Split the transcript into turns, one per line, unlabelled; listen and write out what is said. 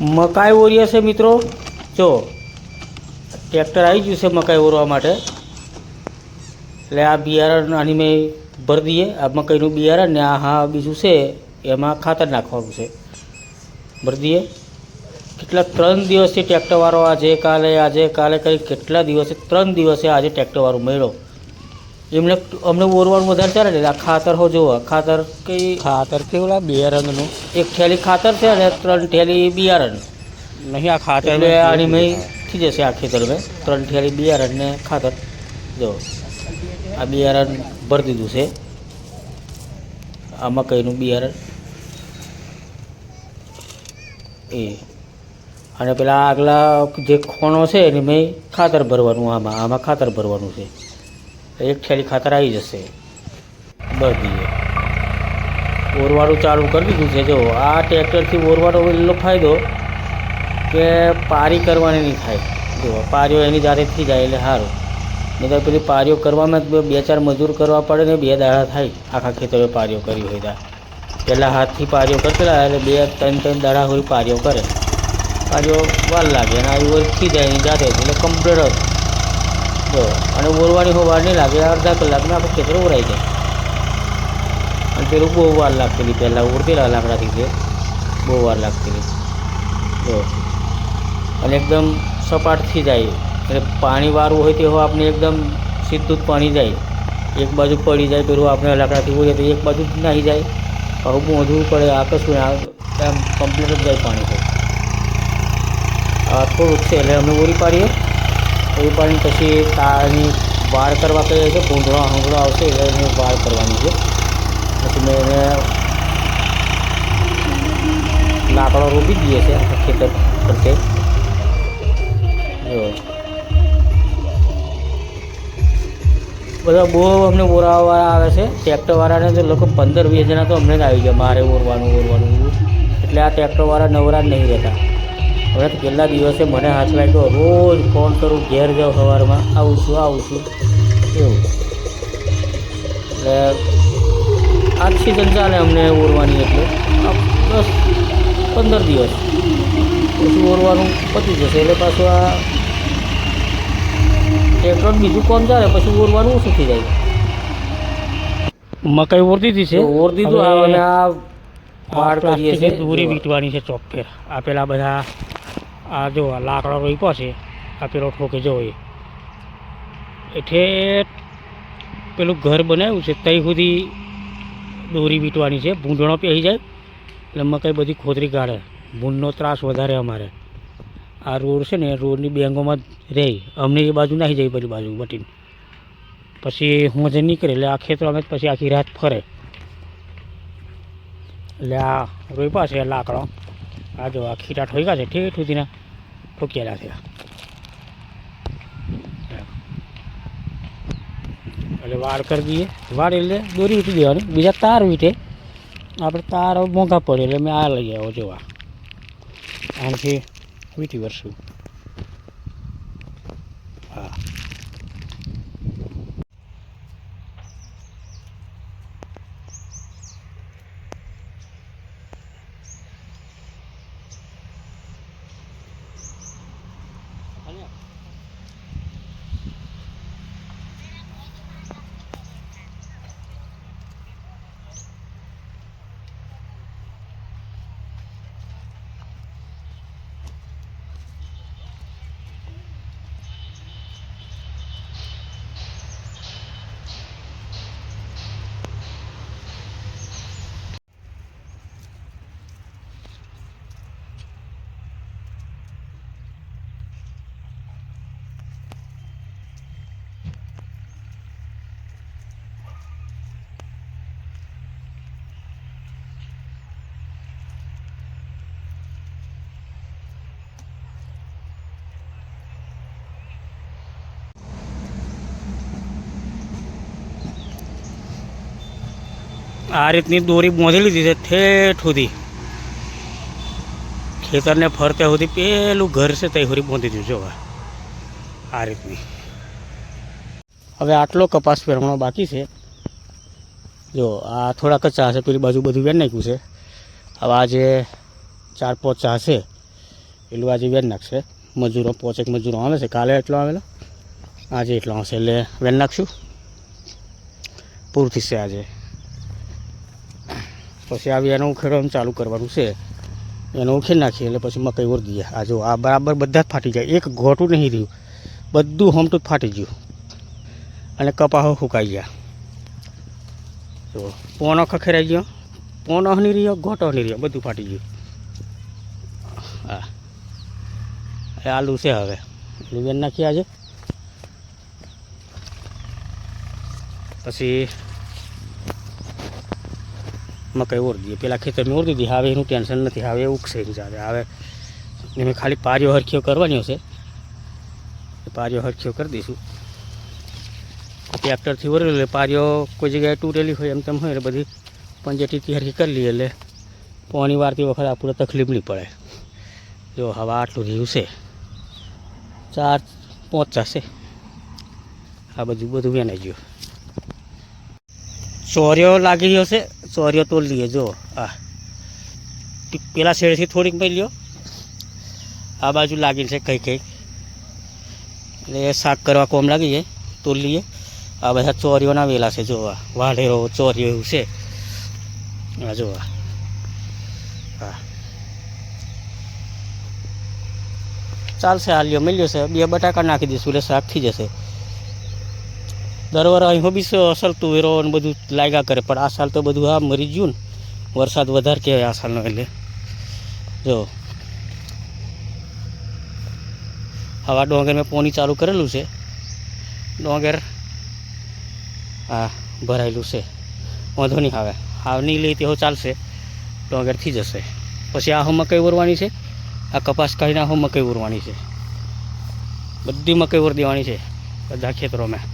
મકાઈ ઓરીએ છે મિત્રો. જો, ટ્રેક્ટર આવી ગયું છે મકાઈ ઓરવા માટે. એટલે આ બિયારણ આની મેં ભરી દઈએ. આ મકાઈનું બિયારણ ને આ હા બીજું છે, એમાં ખાતર નાખવાનું છે. ભરી દઈએ. કેટલા ત્રણ દિવસથી ટ્રેક્ટરવાળો આજે કાલે આજે કાલે કરી કેટલા દિવસે, ત્રણ દિવસે આજે ટ્રેક્ટરવાળો મળ્યો. એમને અમને ઓરવાનું વધારે ચાલે ને આ ખાતર હો જુઓ ખાતર કઈ
ખાતર કેવડા બે રંગનું.
એક થેલી ખાતર છે અને ત્રણ થેલી બિયારણ.
નહીં આ ખાતર
એટલે આની મેં થઈ જશે આ ખેતર મેં. ત્રણ થેલી બિયારણ ને ખાતર. જો આ બિયારણ ભરી દીધું છે. આ મકાઈનું બિયારણ. એ. અને પેલા આગલા જે ખોણો છે એની મેં ખાતર ભરવાનું આમાં આમાં ખાતર ભરવાનું છે. એક થેલી ખાતર આવી જશે. ભરી દઈએ ઓરવાનું ચાલુ કરી દીધું છે. જો, આ ટ્રેક્ટરથી ઓરવાનો એટલો ફાયદો કે પારી કરવાની નહીં થાય. જો, પારીઓ એની જાતે થઈ જાય એટલે સારું. નહીં તો પેલી પારીઓ કરવામાં બે ચાર મજૂર કરવા પડે ને બે દાડા થાય. આખા ખેતરે પારીઓ કરી હોય ત્યાં. પહેલાં હાથથી પારીઓ કરતા એટલે બે, ત્રણ ત્રણ દાડા હોય પારીઓ કરે. પારીઓ વાર લાગે અને આવી હોય, થઈ જાય એની જાતે. એટલે કમ્પ્લીટ જ અને ઓરવાની હો વાર નહીં લાગે. અડધા કલાકમાં આખું ખેતર ઓરાઈ જાય. અને પેલું બહુ વાર લાગતી પહેલાં ઉડતેલા લાકડાથી છે. બહુ વાર લાગતી જો અને એકદમ સપાટથી જાય. એટલે પાણી વાળવું હોય તે આપણે એકદમ સીધું જ પાણી જાય. એક બાજુ પડી જાય, પેલું આપણે લાકડાથી હોય તો એક બાજુ જ નાહી જાય. આવું મોઢવું પડે, આ કશું આ એમ કમ્પ્લીટ જ જાય પાણી આ થોડુંક છે, એટલે અમે ઓરી પાડીએ. ઓરી પણ પછી તારની વાર કરવા કહીએ છે, ભૂંડળો હાંગળો આવશે એટલે એને વાર કરવાની છે. પછી મેં એને લાકડો રોપી દઈએ છે ખેતર ફરતે જો. બધા બહુ અમને બોરાવાળા આવે છે. ટ્રેક્ટરવાળાને તો લોકો પંદર વીસ જણા તો અમને જ આવી ગયા. મારે ઓરવાનું ઓરવાનું. એટલે આ ટ્રેક્ટરવાળા નવરા જ નહીં રહેતા. હવે તો પહેલા દિવસે મને હાથ લાગ્યો? રોજ ફોન કરું ઘેર જાઉં સવારમાં. આવું છું આવું છું. એવું. એટલે આખી સિઝન ચાલે અમને ઓરવાની એટલે. દસ પંદર દિવસ. પછી ઓરવાનું પતી જશે. એટલે પાછું આ ટ્રેક્ટર બીજું કોમ ચાલે પછી ઓરવાનું ઓછું થઈ જાય?
મકાઈ ઓરતી દીધી છે.
ઓર દીધું અને આ વાળ કરીએ છે
દૂરી વીટવાની છે ચોકફેર આ પેલા બધા આ જો આ લાકડા રોપ્યો છે આ પેલો ઠોકે જો એ. એટલે પેલું ઘર બનાવ્યું છે ત્યાં સુધી દોરી વીંટવાની છે, ભૂંડણો પહેરી જાય, એટલે મકાઈ બધી ખોતરી કાઢે. ભૂંડનો ત્રાસ વધારે અમારે. આ રોડ છે ને રોડની બેંગોમાં રહે અમને એ બાજુ નાખી જાય પેલી બાજુ બટીને પછી હું જે નીકળે, એટલે આ ખેતરો અમે પછી આખી રાત ફરે. એટલે આ રોપ્યા છે લાકડો. આ જો આ ખીરા ઠોક્યા છે, ઠેઠ સુધીના ઠોકેલા છે. એટલે વાળ કરી દઈએ. વાળ એટલે દોરી વીટી દેવાની. બીજા તાર વીટે. આપણે તાર મોંઘા પડે એટલે મેં આ લઈ આવ્યો જોવા. આનાથી વીટી વરસું. હા. આ રીતની દોરી બાંધી લીધી છે ઠેઠ સુધી. ખેતરને ફરતે સુધી પેલું ઘર છે તે સુધી બાંધી દીધું જો આ. રીતની. હવે આટલો કપાસ પહેરવાનો બાકી છે. જો, આ થોડા કચ્ચા હશે પેલી બાજુ બધું વેર નાખ્યું છે. હવે આ જે ચાર પાંચ ચા છે,
પેલું આજે વેન નાખશે. મજૂરો પોચેક મજૂરો આવે છે, કાલે એટલો આવેલો. આજે એટલો આવશે એટલે વેન નાખશું. પૂરું થશે આજે. પછી આવી એનો ઉખેડવાનું ચાલુ કરવાનું છે. એનો ઉખેડ નાખીએ એટલે પછી મકાઈ ઓર દઈએ આ જો આ બરાબર બધા જ ફાટી જાય. એક ઘોટું નહીં રહ્યું. બધું હમટું જ ફાટી ગયું. અને કપાહો સુકાઈ ગયા. જો, પોનો ખખેરાઈ ગયો. પોનો નહીં રહ્યો, ઘોટો નહીં રહ્યો. બધું ફાટી ગયું. હા. એ આલુ છે હવે. લીવેન વેન નાખીએ આજે. પછી મકાઈ ઓર દઈએ પેલા ખેતરમાં ઓર દીધી, હવે એનું ટેન્શન નથી, હવે ઉગશે એની સાથે હવે એને ખાલી પારીઓ હરખીઓ કરવાની હશે એ પારીઓ હરખીઓ કરી દઈશું. ટ્રેક્ટરથી ઓરેલું, એટલે પારીઓ કોઈ જગ્યાએ તૂટેલી હોય એમ તેમ હોય, એટલે બધી પંજેટીથી હરખી કરી લઈએ, એટલે પોણી વારતી વખત આપણે તકલીફ નહીં પડે. જો હવા આટલું રહ્યું છે. ચાર પહોંચાશે આ બધું બધું વેનાઈ ગયું. ચોર્યો લાગી રહ્યો છે ચોર્યો તોડ લઈએ જો આ પે- પેલા શેડથી થોડીક મળી લ્યો આ બાજુ લાગી છે કંઈ કંઈક એટલે એ શાક કરવા કોમ લાગી જાય તોડ લઈએ આ બધા ચોરીઓના વેલા છે જો આ વાઢેરો ચોરીઓ એવું છે આ જો આ હા ચાલશે આ લ્યો મળ્યો છે બે બટાકા નાખી દઈશું એટલે શાક થઈ જશે દર વાર અહીં બી સ- અસલ તુવેરો ને બધું લાગ્યા કરે, પણ આ સાલ તો બધું આ મરી ગયું ને. વરસાદ વધારે કહેવાય આ સાલનો એટલે. જો. હવા ડોંગર મેં પોની ચાલુ કરેલું છે. ડોંગર હા, ભરાયેલું છે. વાંધો નહીં આવે હાવ. નહીં લઈ તેવો ચાલશે. ડોંગરથી જશે. પછી આ મકાઈ ઉરવાની છે. આ કપાસ કાઢીને આ મકાઈ ઉરવાની છે. બધી મકાઈ ઉર દેવાની છે. બધા ખેતરોમાં.